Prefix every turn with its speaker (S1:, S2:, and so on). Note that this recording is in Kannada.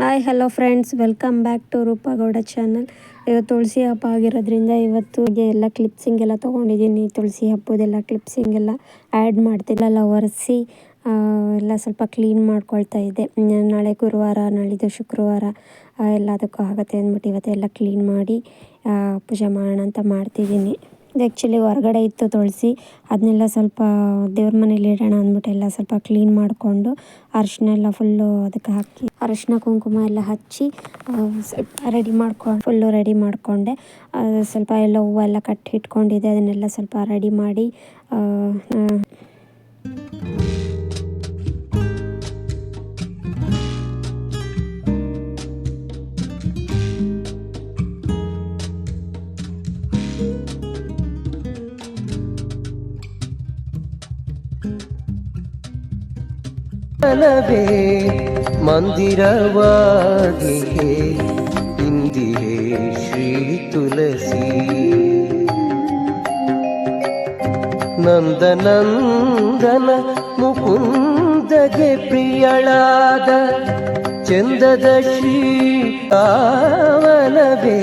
S1: Hi hello friends welcome back to Roopagowda channel ಇವತ್ತು ತುಳಸಿ ಹಬ್ಬ ಆಗಿರೋದ್ರಿಂದ ಇವತ್ತು ಎಲ್ಲ ಕ್ಲಿಪ್ಸಿಂಗ್ ಎಲ್ಲ ತೊಗೊಂಡಿದ್ದೀನಿ. ತುಳಸಿ ಹಬ್ಬದೆಲ್ಲ ಕ್ಲಿಪ್ಸಿಂಗ್ ಎಲ್ಲ ಆ್ಯಡ್ ಮಾಡ್ತಿಲ್ಲ ಎಲ್ಲ ಒರೆಸಿ ಎಲ್ಲ ಸ್ವಲ್ಪ ಕ್ಲೀನ್ ಮಾಡ್ಕೊಳ್ತಾ ಇದ್ದೆ. ನಾಳೆ ಗುರುವಾರ, ನಾಳಿದ್ದು ಶುಕ್ರವಾರ ಎಲ್ಲದಕ್ಕೂ ಆಗುತ್ತೆ ಅಂದ್ಬಿಟ್ಟು ಇವತ್ತೆಲ್ಲ ಕ್ಲೀನ್ ಮಾಡಿ ಪೂಜೆ ಮಾಡೋಣ ಅಂತ ಮಾಡ್ತಿದ್ದೀನಿ. ಆ್ಯಕ್ಚುಲಿ ಹೊರಗಡೆ ಇತ್ತು ತುಳಸಿ. ಅದನ್ನೆಲ್ಲ ಸ್ವಲ್ಪ ದೇವ್ರ ಮನೇಲಿ ಇಡೋಣ ಅಂದ್ಬಿಟ್ಟು ಎಲ್ಲ ಸ್ವಲ್ಪ ಕ್ಲೀನ್ ಮಾಡಿಕೊಂಡು ಅರಿಶಿನ ಎಲ್ಲ ಫುಲ್ಲು ಅದಕ್ಕೆ ಹಾಕಿ ಅರಿಶಿನ ಕುಂಕುಮ ಎಲ್ಲ ಹಚ್ಚಿ ಸ್ವಲ್ಪ ರೆಡಿ ಮಾಡ್ಕೊಂಡು ಫುಲ್ಲು ರೆಡಿ ಮಾಡಿಕೊಂಡೆ. ಸ್ವಲ್ಪ ಎಲ್ಲ ಹೂವೆಲ್ಲ ಕಟ್ಟಿ ಇಟ್ಕೊಂಡಿದ್ದೆ. ಅದನ್ನೆಲ್ಲ ಸ್ವಲ್ಪ ರೆಡಿ ಮಾಡಿ
S2: ಮನವೇ ಮಂದಿರವಾಗಿ ಇಂದಿಯೇ ಶ್ರೀ ತುಳಸಿ ನಂದನಂದನ ಮುಕುಂದಗೆ ಪ್ರಿಯಳಾದ ಚಂದದ ಶ್ರೀ ಆವನವೇ